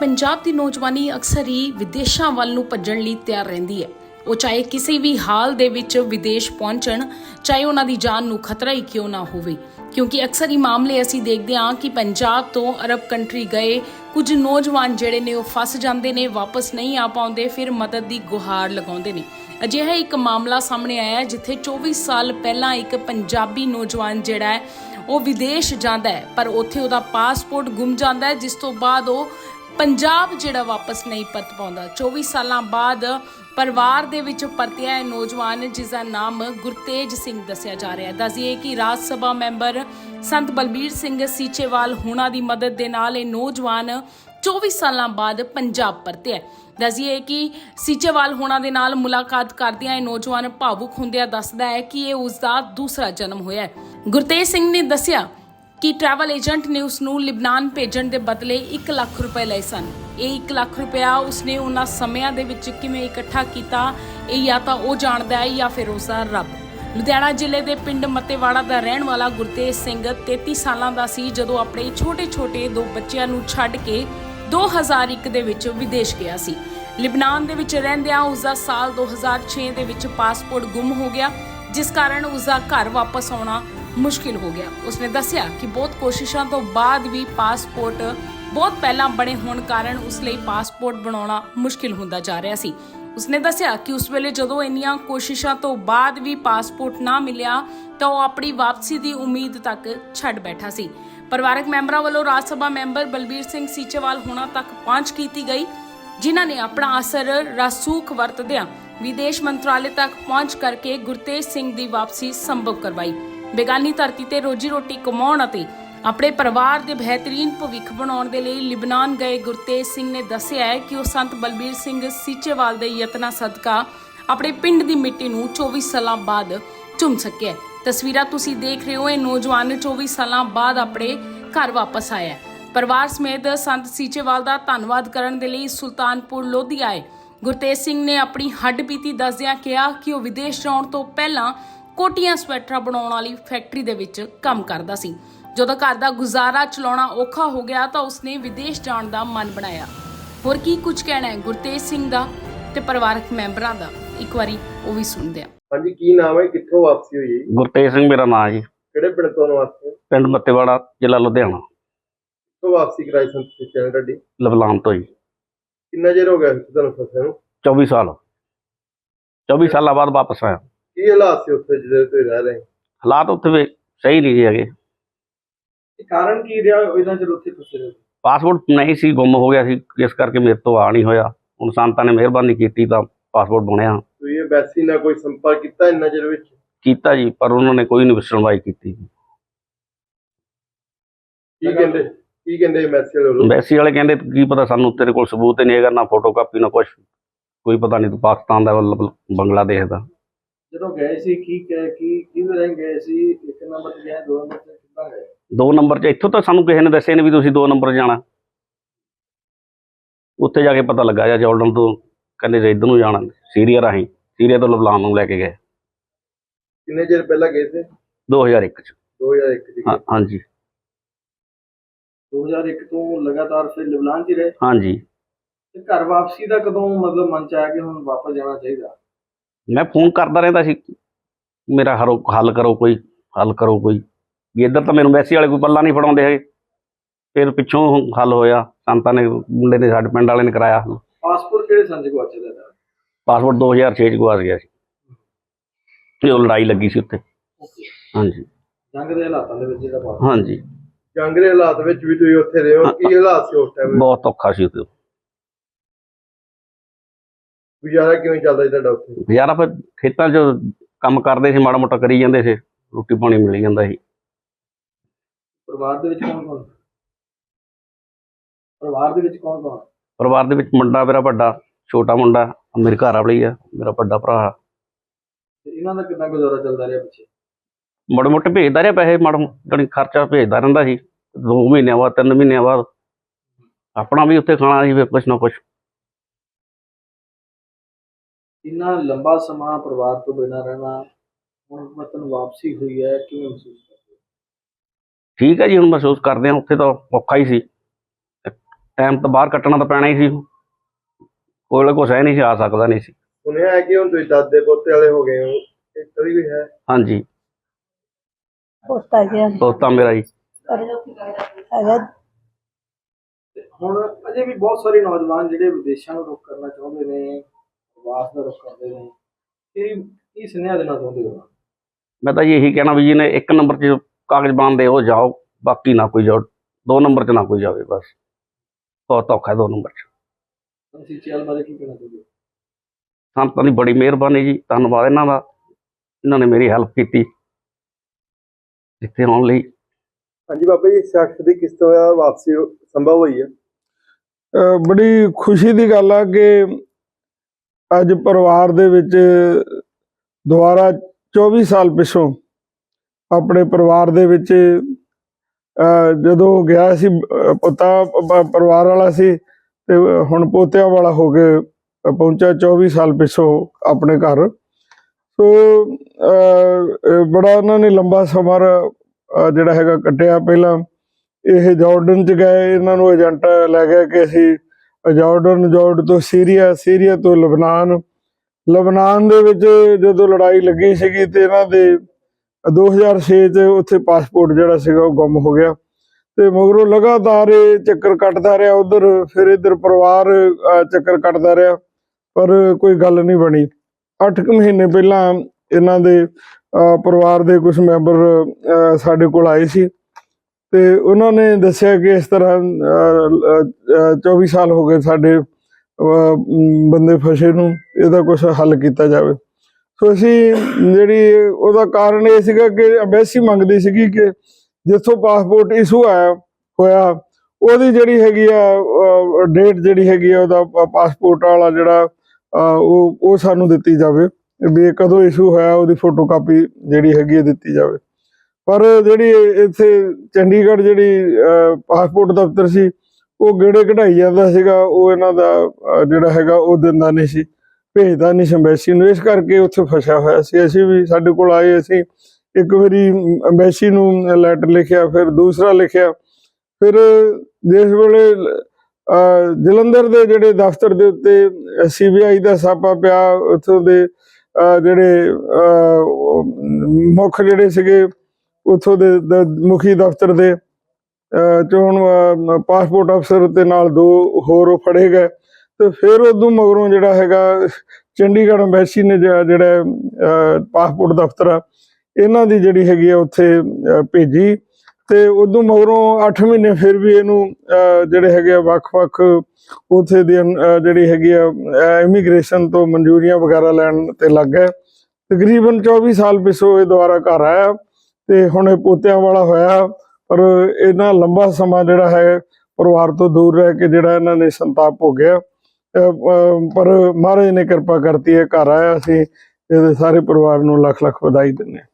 ਪੰਜਾਬ ਦੀ ਨੌਜਵਾਨੀ ਅਕਸਰ ਹੀ ਵਿਦੇਸ਼ਾਂ ਵੱਲ ਨੂੰ ਭੱਜਣ ਲਈ ਤਿਆਰ ਰਹਿੰਦੀ ਹੈ। ਉਹ ਚਾਹੇ ਕਿਸੇ ਵੀ ਹਾਲ ਦੇ ਵਿੱਚ ਵਿਦੇਸ਼ ਪਹੁੰਚਣ, ਚਾਹੇ ਉਹਨਾਂ ਦੀ ਜਾਨ ਨੂੰ ਖਤਰਾ ਹੀ ਕਿਉਂ ਨਾ ਹੋਵੇ। ਕਿਉਂਕਿ ਅਕਸਰ ਹੀ ਮਾਮਲੇ ਅਸੀਂ ਦੇਖਦੇ ਹਾਂ ਕਿ ਪੰਜਾਬ ਤੋਂ ਅਰਬ ਕੰਟਰੀ ਗਏ, ਕੁਝ ਨੌਜਵਾਨ ਜਿਹੜੇ ਨੇ ਉਹ ਫਸ ਜਾਂਦੇ ਨੇ, ਵਾਪਸ ਨਹੀਂ ਆ ਪਾਉਂਦੇ, ਫਿਰ ਮਦਦ ਦੀ ਗੁਹਾਰ ਲਗਾਉਂਦੇ ਨੇ। ਅਜਿਹਾ ਇੱਕ ਮਾਮਲਾ ਸਾਹਮਣੇ ਆਇਆ ਜਿੱਥੇ 24 ਸਾਲ ਪਹਿਲਾਂ ਇੱਕ ਪੰਜਾਬੀ ਨੌਜਵਾਨ ਜਿਹੜਾ ਹੈ, ਉਹ ਵਿਦੇਸ਼ ਜਾਂਦਾ ਹੈ, ਪਰ ਉੱਥੇ ਉਹਦਾ ਪਾਸਪੋਰਟ ਗੁੰਮ ਜਾਂਦਾ ਹੈ, ਜਿਸ ਤੋਂ ਬਾਅਦ ਉਹ ਪੰਜਾਬ ਜਿਹੜਾ ਵਾਪਸ ਨਹੀਂ ਪਰਤ ਪਾਉਂਦਾ 24 ਸਾਲਾਂ ਬਾਅਦ ਪਰਿਵਾਰ ਦੇ ਵਿੱਚ ਪਰਤਿਆ ਹੈ ਨੌਜਵਾਨ ਜਿਸ ਦਾ ਨਾਮ ਗੁਰਤੇਜ ਸਿੰਘ ਦੱਸਿਆ ਜਾ ਰਿਹਾ ਹੈ। ਦੱਸੀਏ ਕਿ ਰਾਜ ਸਭਾ ਮੈਂਬਰ ਸੰਤ ਬਲਬੀਰ ਸਿੰਘ ਸੀਚੇਵਾਲ ਹੁਣਾਂ ਦੀ ਮਦਦ ਦੇ ਨਾਲ ਇਹ ਨੌਜਵਾਨ 24 ਸਾਲਾਂ ਬਾਅਦ ਪੰਜਾਬ ਪਰਤਿਆ ਹੈ। ਕਿ ਸੀਚੇਵਾਲ ਹੋਣਾ ਦੇ ਨਾਲ ਮੁਲਾਕਾਤ ਕਰਦਿਆਂ ਇਹ ਨੌਜਵਾਨ ਭਾਵੁਕ ਹੁੰਦਿਆਂ ਦੱਸਦਾ ਹੈ ਕਿ ਇਹ ਉਸ ਦਾ ਦੂਸਰਾ ਜਨਮ ਹੋਇਆ ਹੈ। ਗੁਰਤੇਜ ਸਿੰਘ ਨੇ ਦੱਸਿਆ ਕਿ ਟਰੈਵਲ ਏਜੰਟ ਨੇ ਉਸ ਨੂੰ ਲਿਬਨਾਨ ਭੇਜਣ ਦੇ ਬਦਲੇ 1 ਲੱਖ ਰੁਪਏ ਲਏ ਸਨ। ਇਹ 1 ਲੱਖ ਰੁਪਇਆ ਉਸਨੇ ਉਹਨਾਂ ਸਮਿਆਂ ਦੇ ਵਿੱਚ ਕਿਵੇਂ ਇਕੱਠਾ ਕੀਤਾ, ਇਹ ਜਾਂ ਤਾਂ ਉਹ ਜਾਣਦਾ ਹੈ ਜਾਂ ਫਿਰ ਉਸਦਾ ਰੱਬ। ਲੁਧਿਆਣਾ ਜ਼ਿਲ੍ਹੇ ਦੇ ਪਿੰਡ ਮਤੇਵਾੜਾ ਦਾ ਰਹਿਣ ਵਾਲਾ ਗੁਰਤੇਜ ਸਿੰਘ 33 ਸਾਲਾਂ ਦਾ ਸੀ ਜਦੋਂ ਆਪਣੇ ਛੋਟੇ-ਛੋਟੇ ਦੋ ਬੱਚਿਆਂ ਨੂੰ ਛੱਡ ਕੇ 2001 ਦੇ ਵਿੱਚ ਵਿਦੇਸ਼ ਗਿਆ ਸੀ। ਲਿਬਨਾਨ ਦੇ ਵਿੱਚ ਰਹਿੰਦਿਆਂ ਉਸ ਦਾ ਸਾਲ 2006 ਦੇ ਵਿੱਚ ਪਾਸਪੋਰਟ ਗੁੰਮ ਹੋ ਗਿਆ, ਜਿਸ ਕਾਰਨ ਉਸ ਦਾ ਘਰ ਵਾਪਸ ਆਉਣਾ ਮੁਸ਼ਕਿਲ ਹੋ ਗਿਆ। ਉਸਨੇ ਦੱਸਿਆ ਕਿ ਬਹੁਤ ਕੋਸ਼ਿਸ਼ਾਂ ਤੋਂ ਬਾਅਦ ਵੀ ਪਾਸਪੋਰਟ ਬਹੁਤ ਪਹਿਲਾਂ ਬਣੇ ਹੋਣ ਕਾਰਨ ਉਸ ਲਈ ਪਾਸਪੋਰਟ ਬਣਾਉਣਾ ਮੁਸ਼ਕਿਲ ਹੁੰਦਾ ਜਾ ਰਿਹਾ ਸੀ। ਉਸਨੇ ਦੱਸਿਆ ਕਿ ਉਸ ਵੇਲੇ ਜਦੋਂ ਇੰਨੀਆਂ ਕੋਸ਼ਿਸ਼ਾਂ ਤੋਂ ਬਾਅਦ ਵੀ ਪਾਸਪੋਰਟ ਨਾ ਮਿਲਿਆ, ਤਾਂ ਉਹ ਆਪਣੀ ਵਾਪਸੀ ਦੀ ਉਮੀਦ ਤੱਕ ਛੱਡ ਬੈਠਾ ਸੀ। ਪਰਿਵਾਰਕ ਮੈਂਬਰਾਂ ਵੱਲੋਂ ਰਾਜ ਸਭਾ ਮੈਂਬਰ ਬਲਬੀਰ ਸਿੰਘ ਸੀਚੇਵਾਲ ਹੋਣਾ ਤੱਕ ਪਹੁੰਚ ਕੀਤੀ ਗਈ, ਜਿਨ੍ਹਾਂ ਨੇ ਆਪਣਾ ਅਸਰ ਰਸੂਖ ਵਰਤਦਿਆਂ ਵਿਦੇਸ਼ ਮੰਤਰਾਲੇ ਤੱਕ ਪਹੁੰਚ ਕਰਕੇ ਗੁਰਤੇਜ ਸਿੰਘ ਦੀ ਵਾਪਸੀ ਸੰਭਵ ਕਰਵਾਈ। ਬੇਗਾਨੀ ਧਰਤੀ ਤੇ ਰੋਜੀ ਰੋਟੀ ਕਮਾਉਣ ਅਤੇ ਆਪਣੇ ਪਰਿਵਾਰ ਦੇ ਬਿਹਤਰੀਨ ਭਵਿੱਖ ਬਣਾਉਣ ਦੇ ਲਈ ਲਿਬਨਾਨ ਗਏ ਗੁਰਤੇਜ ਸਿੰਘ ਨੇ ਦੱਸਿਆ ਹੈ ਕਿ ਉਹ ਸੰਤ ਬਲਬੀਰ ਸਿੰਘ ਸੀਚੇਵਾਲ ਦੇ ਯਤਨਾਂ ਸਦਕਾ ਆਪਣੇ ਪਿੰਡ ਦੀ ਮਿੱਟੀ ਨੂੰ 24 ਸਾਲਾਂ ਬਾਅਦ ਚੁੰਮ ਸਕਿਆ ਤਸਵੀਰਾਂ ਤੁਸੀਂ ਦੇਖ ਰਹੇ ਹੋ, ਇਹ ਨੌਜਵਾਨ 24 ਸਾਲਾਂ ਬਾਅਦ ਆਪਣੇ ਘਰ ਵਾਪਸ ਆਇਆ ਪਰਿਵਾਰ ਸਮੇਤ ਸੰਤ ਸੀਚੇਵਾਲ ਦਾ ਧੰਨਵਾਦ ਕਰਨ ਦੇ ਲਈ ਸੁਲਤਾਨਪੁਰ ਲੋਧੀ ਆਏ। ਗੁਰਤੇਜ ਸਿੰਘ ਨੇ ਆਪਣੀ ਹੱਡ ਬੀਤੀ ਦੱਸਦਿਆਂ ਕਿਹਾ ਕਿ ਉਹ ਵਿਦੇਸ਼ ਜਾਣ ਤੋਂ ਪਹਿਲਾਂ ਕੋਟੀਆਂ ਸਵੈਟਰਾਂ ਬਣਾਉਣ ਵਾਲੀ ਫੈਕਟਰੀ ਦੇ ਵਿੱਚ ਕੰਮ ਕਰਦਾ ਸੀ। ਜਦੋਂ ਘਰ ਦਾ ਗੁਜ਼ਾਰਾ ਚਲਾਉਣਾ ਔਖਾ ਹੋ ਗਿਆ ਤਾਂ ਉਸਨੇ ਵਿਦੇਸ਼ ਜਾਣ ਦਾ ਮਨ ਬਣਾਇਆ। ਹੋਰ ਕੀ ਕੁਝ ਕਹਿਣਾ ਹੈ ਗੁਰਤੇਜ ਸਿੰਘ ਦਾ ਤੇ ਪਰਿਵਾਰਕ ਮੈਂਬਰਾਂ ਦਾ? ਇੱਕ ਵਾਰੀ ਉਹ ਵੀ ਸੁਣਦੇ ਹਾਂ ਹਾਂਜੀ ਕੀ ਨਾਮ ਹੈ? ਕਿੱਥੋਂ ਵਾਪਸੀ ਹੋਈ ਹੈ ਜੀ? ਗੁਰਤੇਜ ਸਿੰਘ ਮੇਰਾ ਨਾਮ ਜੀ। ਕਿਹੜੇ ਪਿੰਡ ਤੋਂ ਵਾਪਸੀ? ਪਿੰਡ ਮੱਤੇਵਾੜਾ ਜ਼ਿਲ੍ਹਾ ਲੁਧਿਆਣਾ। ਕਿੱਥੋਂ ਵਾਪਸੀ ਕਰਾਈ ਸੰਤ ਚੈਨਲ ਤੁਹਾਡੀ? ਲਵਲਾਨ ਤੋਂ ਜੀ। ਕਿੰਨਾ ਚਿਰ ਹੋ ਗਿਆ ਤੁਹਾਨੂੰ ਫਸੇ ਨੂੰ? 24 ਸਾਲ। 24 ਸਾਲਾਂ ਬਾਅਦ ਵਾਪਸ ਆਇਆ। ਕੀ ਹਾਲਾਤ ਸੀ ਉੱਥੇ ਜਿਹੜੇ ਤੁਸੀਂ ਰਹਿ ਰਹੇ? ਹਾਲਾਤ ਉੱਥੇ ਵੀ ਸਹੀ ਨਹੀਂ ਜੀ ਹੈਗੇ। ਕਾਰਨ ਕੀ ਰਿਹਾ ਇਹਨਾਂ ਚਿਰ ਉੱਥੇ ਫਸੇ ਰਹੇ? ਪਾਸਪੋਰਟ ਨਹੀਂ ਸੀ ਗੁੰਮ ਹੋ ਗਿਆ ਸੀ। ਇਸ ਕਰਕੇ ਮੇਰੇ ਤੋਂ ਆ ਨਹੀਂ ਹੋਇਆ। ਹੁਣ ਸੰਤਾਂ ਨੇ ਮਿਹਰਬਾਨੀ ਕੀਤੀ ਤਾਂ ਪਾਸਪੋਰਟ ਬਣਿਆ। ਤੁਸੀਂ ਇਹ ਵੈਸੀ ਨਾਲ ਕੋਈ ਸੰਪਰਕ ਕੀਤਾ ਇੰਨਾ ਚਿਰ ਵਿੱਚ? ਕੀਤਾ ਜੀ ਪਰ ਉਹਨਾਂ ਨੇ ਕੋਈ ਨਹੀਂ ਸੁਣਵਾਈ ਕੀਤੀ ਕੀ ਕਹਿੰਦੇ? ਕੀ ਕਹਿੰਦੇ ਮੈਸੇਜ ਵੱਲੋਂ ਐਮਬੈਸੀ ਵਾਲੇ ਕਹਿੰਦੇ ਕੀ ਪਤਾ ਸਾਨੂੰ ਤੇਰੇ ਕੋਲ ਸਬੂਤ ਹੀ ਨਹੀਂ ਹੈਗਾ ਨਾ ਫੋਟੋ ਕਾਪੀ ਨਾ ਕੁਝ ਕੋਈ ਪਤਾ ਨਹੀਂ ਤੂੰ ਪਾਕਿਸਤਾਨ ਦਾ ਬੰਗਲਾਦੇਸ਼ ਦਾ। ਜਦੋਂ ਗਏ ਸੀ ਕੀ ਕੀ ਕਿਹਦੇ ਰਹਿ ਗਏ ਸੀ? ਇੱਕ ਨੰਬਰ ਤੇ ਗਏ ਦੋ ਨੰਬਰ ਤੇ ਕਿੱਦਾਂ ਗਏ? ਦੋ ਨੰਬਰ 'ਚ ਇੱਥੋਂ ਤਾਂ ਸਾਨੂੰ ਕਿਸੇ ਨੇ ਦੱਸਿਆ ਨਹੀਂ ਵੀ ਤੁਸੀਂ ਦੋ ਨੰਬਰ ਜਾਣਾ। ਉੱਥੇ ਜਾ ਕੇ ਪਤਾ ਲੱਗਾ ਜਾਂ ਜਾਰਡਨ ਤੋਂ ਕਹਿੰਦੇ ਜੇ ਇੱਧਰ ਨੂੰ ਜਾਣਾ ਸੀਰੀਆ ਰਾਹੀਂ ਸੀਰੀਆ ਤੋਂ ਲਬਨਾਨ ਨੂੰ ਲੈ ਕੇ ਗਏ। ਕਿੰਨੇ ਚਿਰ ਪਹਿਲਾਂ ਗਏ ਸੀ? 2001 'ਚ। 2001 ਚ ਹਾਂ- ਹਾਂਜੀ। 2001 ਤੋਂ ਲਗਾਤਾਰ ਫਿਰ ਲਿਬਨਾਨ 'ਚ ਹੀ ਰਹੇ? ਹਾਂਜੀ। ਤੇ ਘਰ ਵਾਪਸੀ ਦਾ ਕਦੋਂ ਮਤਲਬ ਮਨ ਚ ਆਇਆ ਕਿ ਹੁਣ ਵਾਪਸ ਜਾਣਾ ਚਾਹੀਦਾ? ਮੈਂ ਫੋਨ ਕਰਦਾ ਰਹਿੰਦਾ ਸੀ। ਮੇਰਾ ਹਰੋ ਹੱਲ ਕਰੋ ਕੋਈ ਹੱਲ ਕਰੋ ਕੋਈ। ਵੀ ਇੱਧਰ ਤਾਂ ਮੈਨੂੰ ਮੈਸੀ ਵਾਲੇ ਕੋਈ ਪੱਲਾ ਨਹੀਂ ਫੜਾਉਂਦੇ ਹੈਗੇ। ਫਿਰ ਪਿੱਛੋਂ ਹੱਲ ਹੋਇਆ। ਸੰਤਾਂ ਨੇ ਮੁੰਡੇ ਨੇ ਸਾਡੇ ਪਿੰਡ ਵਾਲੇ ਨੇ ਕਰਾਇਆ ਪਾਸਪੋਰਟ ਕਿਹੜੇ ਸੰਜ ਕੋ ਅੱਛੇ ਦਾ ਪਾਸਪੋਰਟ 2006 ਚ ਗਵਾਚ ਗਿਆ ਸੀ। ਜਦੋਂ ਲੜਾਈ ਲੱਗੀ ਸੀ ਉੱਥੇ। ਹਾਂਜੀ। ਜੰਗ ਦੇ ਹਾਲਾਤਾਂ ਦੇ ਵਿੱਚ ਜਿਹੜਾ ਹਾਂਜੀ। ਜੰਗ ਦੇ ਹਾਲਾਤ ਵਿੱਚ ਵੀ ਤੁਸੀਂ ਉੱਥੇ ਰਹੇ ਹੋ। ਕੀ ਹਾਲਾਤ ਸੀ ਉਸ ਟਾਈਮ ਬਹੁਤ ਔਖਾ ਸੀ ਉੱਥੇ। ਗੁਜ਼ਾਰਾ ਕਿਵੇਂ ਚੱਲਦਾ ਸੀ ਤੁਹਾਡਾ ਉੱਥੇ? ਯਾਰਾ ਫਿਰ ਖੇਤਾਂ 'ਚ ਕੰਮ ਕਰਦੇ ਸੀ ਮਾੜਾ ਮੋਟਾ ਕਰੀ ਜਾਂਦੇ ਸੀ ਰੋਟੀ ਪਾਣੀ ਮਿਲ ਜਾਂਦਾ ਸੀ। ਪਰਿਵਾਰ ਦੇ ਵਿੱਚ ਕੌਣ ਕੌਣ? ਪਰਿਵਾਰ ਦੇ ਵਿੱਚ ਕੌਣ ਕੌਣ? ਪਰਿਵਾਰ ਦੇ ਵਿੱਚ ਮੁੰਡਾ ਮੇਰਾ ਵੱਡਾ ਛੋਟਾ ਮੁੰਡਾ ਮੇਰੇ ਘਰ ਵਾਲੀ ਆ ਮੇਰਾ ਵੱਡਾ ਭਰਾ। ਤੇ ਇਹਨਾਂ ਦਾ ਕਿੰਨਾ ਗੁਜ਼ਾਰਾ ਚੱਲਦਾ ਰਿਹਾ ਪਿੱਛੇ? ਮਾੜੇ ਮੋਟੇ ਭੇਜਦਾ ਰਿਹਾ ਪੈਸੇ ਮਾੜਾ ਜਣੀ ਖਰਚਾ ਭੇਜਦਾ ਰਹਿੰਦਾ ਸੀ। ਦੋ ਮਹੀਨਿਆਂ ਬਾਅਦ ਤਿੰਨ ਮਹੀਨਿਆਂ ਬਾਅਦ। ਆਪਣਾ ਵੀ ਉੱਥੇ ਖਾਣਾ ਸੀ ਫਿਰ ਕੁਛ ਨਾ ਕੁਛ। ਇੰਨਾ ਲੰਬਾ ਸਮਾਂ ਪਰਿਵਾਰ ਤੋਂ ਬਿਨਾਂ ਰਹਿਣਾ ਹੁਣ ਵਤਨ ਵਾਪਸੀ ਹੋਈ ਹੈ ਕਿਵੇਂ ਮਹਿਸੂਸ ਕਰਦੇ ਹੋ? ਠੀਕ ਹੈ ਜੀ ਹੁਣ ਮਹਿਸੂਸ ਕਰਦੇ ਹਾਂ ਉੱਥੇ ਤਾਂ ਔਖਾ ਹੀ ਸੀ। ਟਾਈਮ ਤਾਂ ਬਾਹਰ ਕੱਟਣਾ ਤਾਂ ਪੈਣਾ ਹੀ ਸੀ। ਕੋਲੇ ਕੁਛ ਹੈ ਨਹੀਂ ਸੀ ਆ ਸਕਦਾ ਨਹੀਂ ਸੀ। ਸੁਣਿਆ ਹੈ ਕਿ ਹੁਣ ਤੁਸੀਂ ਦਾਦੇ ਪੋਤੇ ਵਾਲੇ ਹੋ ਗਏ ਹੋ ਇਹ ਤਰੀ ਵੀ ਹੈ। ਹਾਂਜੀ। ਪੋਤਾ ਜੀ ਦੋਸਤਾ ਮੇਰਾ ਜੀ। ਹੈਗਾ। ਹੁਣ ਅਜੇ ਵੀ ਬਹੁਤ ਸਾਰੇ ਨੌਜਵਾਨ ਜਿਹੜੇ ਵਿਦੇਸ਼ਾਂ ਨੂੰ ਰੁਖ ਕਰਨਾ ਚਾਹੁੰਦੇ ਨੇ ਪ੍ਰਵਾਸ ਦਾ ਰੁਖ ਕਰਦੇ ਨੇ। ਕੀ ਕੀ ਸੁਨੇਹਾ ਦੇਣਾ ਚਾਹੁੰਦੇ ਹੋ? ਮੈਂ ਤਾਂ ਜੀ ਇਹੀ ਕਹਿਣਾ ਵੀ ਜਿਹਨੇ ਇੱਕ ਨੰਬਰ 'ਚ ਕਾਗਜ਼ ਬਣਦੇ ਉਹ ਜਾਓ। ਬਾਕੀ ਨਾ ਕੋਈ ਜਾਓ। ਦੋ ਨੰਬਰ 'ਚ ਨਾ ਕੋਈ ਜਾਵੇ ਬਸ। ਬਹੁਤ ਔਖਾ ਹੈ ਦੋ ਨੰਬਰ 'ਚ। ਤੁਸੀਂ ਚੈਲ ਬਾਰੇ ਕੀ ਕਹਿਣਾ ਚਾਹੁੰਦੇ ਹੋ? ਸੰਤਾਂ ਦੀ ਬੜੀ ਮਿਹਰਬਾਨੀ ਜੀ। ਧੰਨਵਾਦ ਇਹਨਾਂ ਦਾ। ਇਹਨਾਂ ਨੇ ਮੇਰੀ ਹੈਲਪ ਕੀਤੀ। ਇੱਥੇ ਆਉਣ ਲਈ। ਹਾਂਜੀ ਬਾਬਾ ਜੀ ਸ਼ਖਸ ਦੀ ਕਿਸ ਤਰ੍ਹਾਂ ਵਾਪਸੀ ਹੋ- ਸੰਭਵ ਹੋਈ ਹੈ। ਬੜੀ ਖੁਸ਼ੀ ਦੀ ਗੱਲ ਆ ਕਿ ਅੱਜ ਪਰਿਵਾਰ ਦੇ ਵਿੱਚ ਦੁਬਾਰਾ 24 ਸਾਲ ਪਿਛੋਂ ਆਪਣੇ ਪਰਿਵਾਰ ਦੇ ਵਿੱਚ ਜਦੋਂ ਗਿਆ ਸੀ, ਅਹ ਪਰਿਵਾਰ ਵਾਲਾ ਸੀ, ਤੇ ਹੁਣ ਪੋਤਿਆਂ ਵਾਲਾ ਹੋ ਕੇ ਪਹੁੰਚਿਆ 24 ਸਾਲ ਪਿਛੋਂ ਆਪਣੇ ਘਰ। ਸੋ ਬੜਾ ਉਹਨਾਂ ਨੇ ਲੰਬਾ ਸਮਾਂ ਜਿਹੜਾ ਹੈਗਾ ਕੱਟਿਆ। ਪਹਿਲਾਂ ਇਹ ਜਾਰਡਨ ਚ ਗਏ, ਇਹਨਾਂ ਨੂੰ ਏਜੰਟ ਲੈ ਗਿਆ ਕਿ ਅਸੀਂ ਜਾਰਡਨ ਜਾਰਡ ਤੋਂ ਸੀਰੀਆ ਸੀਰੀਆ ਤੋਂ ਲਬਨਾਨ। ਲਬਨਾਨ ਦੇ ਵਿੱਚ ਜਦੋਂ ਲੜਾਈ ਲੱਗੀ ਸੀਗੀ ਤੇ ਇਹਨਾਂ ਦੇ 2006 ਚ ਉੱਥੇ ਪਾਸਪੋਰਟ ਜਿਹੜਾ ਸੀਗਾ ਉਹ ਗੁੰਮ ਹੋ ਗਿਆ। ਤੇ ਮਗਰੋਂ ਲਗਾਤਾਰ ਇਹ ਚੱਕਰ ਕੱਟਦਾ ਰਿਹਾ, ਉਧਰ ਫਿਰ ਇਧਰ ਪਰਿਵਾਰ ਚੱਕਰ ਕੱਟਦਾ ਰਿਹਾ, ਪਰ ਕੋਈ ਗੱਲ ਨਹੀਂ ਬਣੀ। 8 ਮਹੀਨੇ ਪਹਿਲਾਂ ਇਹਨਾਂ ਦੇ ਪਰਿਵਾਰ ਦੇ ਕੁਝ ਮੈਂਬਰ ਸਾਡੇ ਕੋਲ ਆਏ ਸੀ। ਤੇ ਉਹਨਾਂ ਨੇ ਦੱਸਿਆ ਕਿ ਇਸ ਤਰ੍ਹਾਂ ਅਹ, 24 ਸਾਲ ਹੋ ਗਏ ਸਾਡੇ ਬੰਦੇ ਫਸੇ ਨੂੰ ਇਹਦਾ ਕੁਝ ਹੱਲ ਕੀਤਾ ਜਾਵੇ। ਸੋ ਅਸੀਂ ਜਿਹੜੀ ਉਹਦਾ ਕਾਰਨ ਇਹ ਸੀਗਾ ਕਿ ਐਮਬੈਸੀ ਮੰਗਦੀ ਸੀਗੀ ਕਿ ਜਿੱਥੋਂ ਪਾਸਪੋਰਟ ਇਸ਼ੂ ਆਇਆ ਹੋਇਆ ਉਹਦੀ ਜਿਹੜੀ ਹੈਗੀ ਆ ਡੇਟ ਜਿਹੜੀ ਹੈਗੀ ਆ ਉਹਦਾ ਪਾਸਪੋਰਟ ਵਾਲਾ ਜਿਹੜਾ ਉਹ ਉਹ ਸਾਨੂੰ ਦਿੱਤੀ ਜਾਵੇ। ਵੀ ਕਦੋਂ ਇਸ਼ੂ ਹੋਇਆ ਉਹਦੀ ਫੋਟੋਕਾਪੀ ਜਿਹੜੀ ਹੈਗੀ ਆ ਦਿੱਤੀ ਜਾਵੇ। ਪਰ ਜਿਹੜੀ ਇੱਥੇ ਚੰਡੀਗੜ੍ਹ ਜਿਹੜੀ ਪਾਸਪੋਰਟ ਦਫ਼ਤਰ ਸੀ, ਉਹ ਗੇੜੇ ਕਢਾਈ ਜਾਂਦਾ ਸੀਗਾ, ਉਹ ਇਹਨਾਂ ਦਾ ਜਿਹੜਾ ਹੈਗਾ, ਉਹ ਦਿੰਦਾ ਨਹੀਂ ਸੀ, ਭੇਜਦਾ ਨਹੀਂ ਸੀ ਅੰਬੈਸੀ ਨੂੰ। ਇਸ ਕਰਕੇ ਉੱਥੇ ਫਸਿਆ ਹੋਇਆ ਸੀ। ਅਸੀਂ ਵੀ ਸਾਡੇ ਕੋਲ ਆਏ, ਅਸੀਂ ਇੱਕ ਵਾਰੀ ਅੰਬੈਸੀ ਨੂੰ ਲੈਟਰ ਲਿਖਿਆ, ਫਿਰ ਦੂਸਰਾ ਲਿਖਿਆ। ਫਿਰ ਜਿਸ ਵੇਲੇ ਜਲੰਧਰ ਦੇ ਜਿਹੜੇ ਦਫ਼ਤਰ ਦੇ ਉੱਤੇ ਸੀਬੀਆਈ ਦਾ ਛਾਪਾ ਪਿਆ, ਉੱਥੋਂ ਦੇ ਜਿਹੜੇ ਮੁੱਖ ਜਿਹੜੇ ਸੀਗੇ ਉਥੋਂ ਦੇ, ਦ- ਮੁਖੀ ਦਫ਼ਤਰ ਦੇ ਚੋਣ ਪਾਸਪੋਰਟ ਅਫਸਰ ਤੇ ਨਾਲ ਦੋ ਹੋਰ ਉਹ ਫੜੇ ਗਏ। ਤੇ ਫਿਰ ਉਦੋਂ ਮਗਰੋਂ ਜਿਹੜਾ ਹੈਗਾ, ਚੰਡੀਗੜ੍ਹ ਐਮਬੈਸੀ ਨੇ ਜਿਹੜਾ ਪਾਸਪੋਰਟ ਦਫ਼ਤਰ ਆ, ਇਹਨਾਂ ਦੀ ਜਿਹੜੀ ਹੈਗੀ ਆ ਉੱਥੇ ਭੇਜੀ। ਤੇ ਉਦੋਂ ਮਗਰੋਂ 8 ਮਹੀਨੇ ਫਿਰ ਵੀ ਇਹਨੂੰ ਜਿਹੜੇ ਹੈਗੇ ਆ ਵੱਖ-ਵੱਖ ਉਥੇ ਦੀ ਜਿਹੜੀ ਹੈਗੀ ਆ ਇਮੀਗ੍ਰੇਸ਼ਨ ਤੋਂ ਮਨਜ਼ੂਰੀਆਂ ਵਗੈਰਾ ਲੈਣ ਤੇ ਲੱਗ ਗਏ। ਤਕਰੀਬਨ 24 ਸਾਲ ਪਿਛੋਂ ਇਹ ਦੁਬਾਰਾ ਘਰ ਆਇਆ। ਤੇ ਹੁਣ ਇਹ ਪੋਤਿਆਂ ਵਾਲਾ ਹੋਇਆ ਪਰ ਇਹਨਾਂ ਲੰਬਾ ਸਮਾਂ ਜਿਹੜਾ ਹੈ ਪਰਿਵਾਰ ਤੋਂ ਦੂਰ ਰਹਿ ਕੇ ਜਿਹੜਾ ਇਹਨਾਂ ਨੇ ਸੰਤਾਪ ਭੋਗਿਆ ਅਹ, ਪਰ ਮਹਾਰਾਜ ਨੇ ਕਿਰਪਾ ਕਰਤੀ ਹੈ ਘਰ ਆਇਆ ਸੀ ਇਹਦੇ ਸਾਰੇ ਪਰਿਵਾਰ ਨੂੰ ਲੱਖ ਲੱਖ ਵਧਾਈ ਦਿੰਦੇ ਹਾਂ।